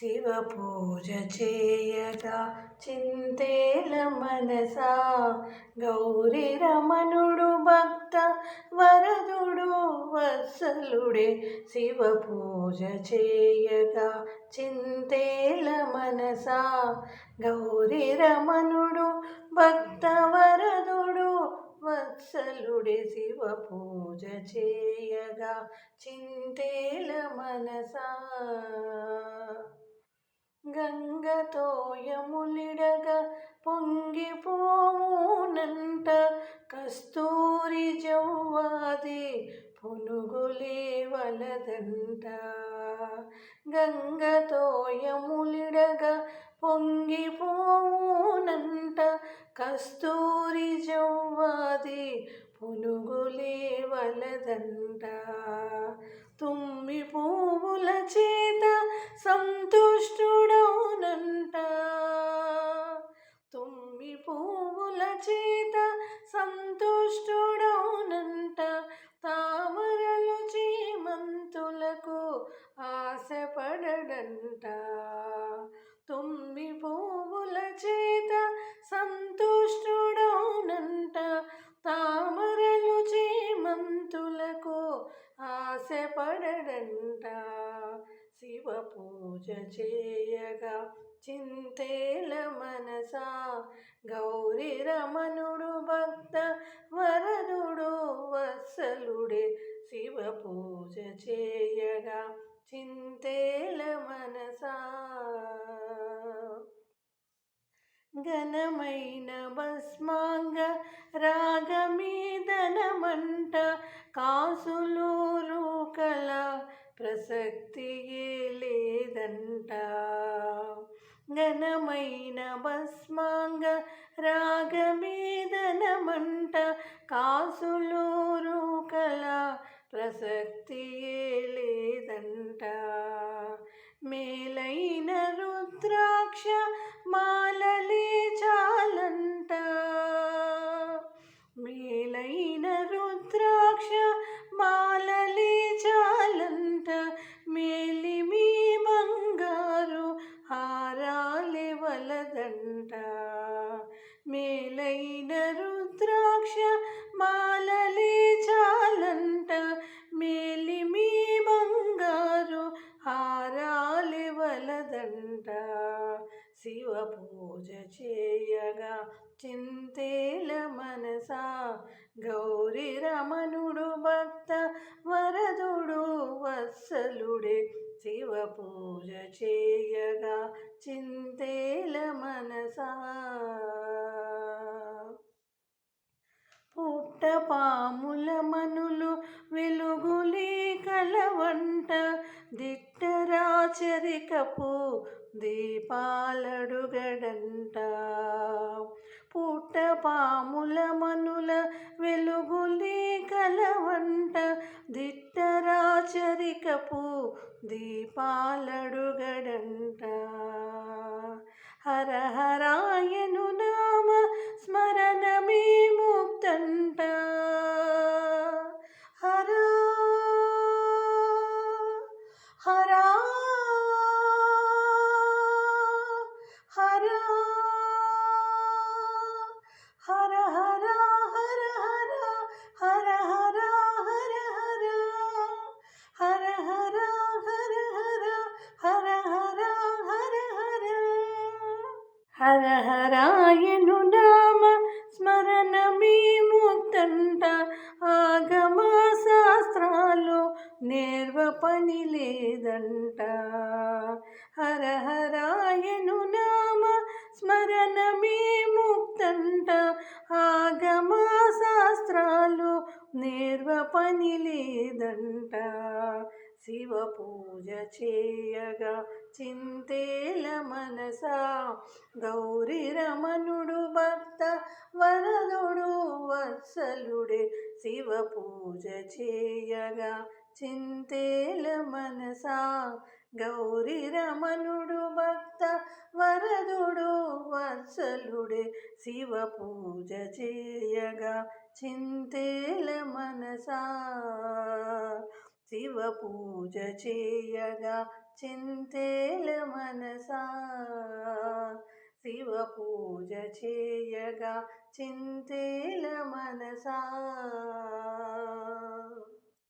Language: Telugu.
శివ పూజ చేయగా చింతేల మనసా? గౌరీ రమణుడు భక్త వరదుడు వత్సలుడే శివ పూజ చేయగా చింతేల మనసా? గౌరీ రమణుడు భక్త వరదుడు వత్సలుడే శివ పూజ చేయగా చింతేల మనసా? అది పునుగులే వలదంట. గంగతోయములిడగ పొంగిపోవునంట. కస్తూరి జవ్వాది పునుగులే వలదంట. తుమ్మి పువ్వుల కంట తుమ్మి పువ్వుల చేత సంతుష్టుడవునంట. తామరలు చేమంతులకు ఆశపడడంట. శివ పూజ చేయగా చింతేల మనసా. గౌరీ రమణుడు భక్త వరదుడు వత్సలుడే శివ పూజ చేయగా చింతేల మనసా. ఘనమైన భస్మాంగ రాగమీదనమంట కాసులూరు కళ ప్రసక్తియే లేదంట. ఘనమైన భస్మాంగ రాగమీదనమంట కాసులూరు కళ ప్రసక్తియే లేదంట మేలైన రుద్రాక్ష మాలలే చాలంట. మేలైన రుద్రాక్ష మాలలే చాలంట. మేలిమి బంగారు హారాలే వలదంట. మేలైన రుద్రాక్ష వలదంట శివ పూజ చేయగా చింతేల మనసా. గౌరీ రమణుడు భక్త వరదుడు వత్సలుడే శివ పూజ చేయగా చింతేల మనసా. పుట్టపాముల మను దిట్టరాచరికపు దీపాలడుగడంట. పుట్టపాముల మనుల వెలుగులే కలవంట దిట్టరాచరికపు దీపాలడుగడంట. హర హరాయను నామ స్మరణమే ముక్తంట. హరా హరా హరహరాయను నామ స్మరణమే ముక్తంట. ఆగమ శాస్త్రాలు నేర్వ పని లేదంట. హరహరాయను నామ స్మరణమే ముక్తంట. ఆగమ శాస్త్రాలు నేర్వ పని లేదంట. శివ పూజ చేయగా చింతేల మనసా. గౌరీ రమణుడు భక్త వరదుడు వత్సలుడే శివ పూజ చేయగా చింతేల మనసా. గౌరీ రమణుడు భక్త వరదుడు వత్సలుడే శివ పూజ చేయగా చింతేల మనసా. శివ పూజ చేయగా చింతేల మనసా. శివ పూజ చేయగా చింతేల మనసా.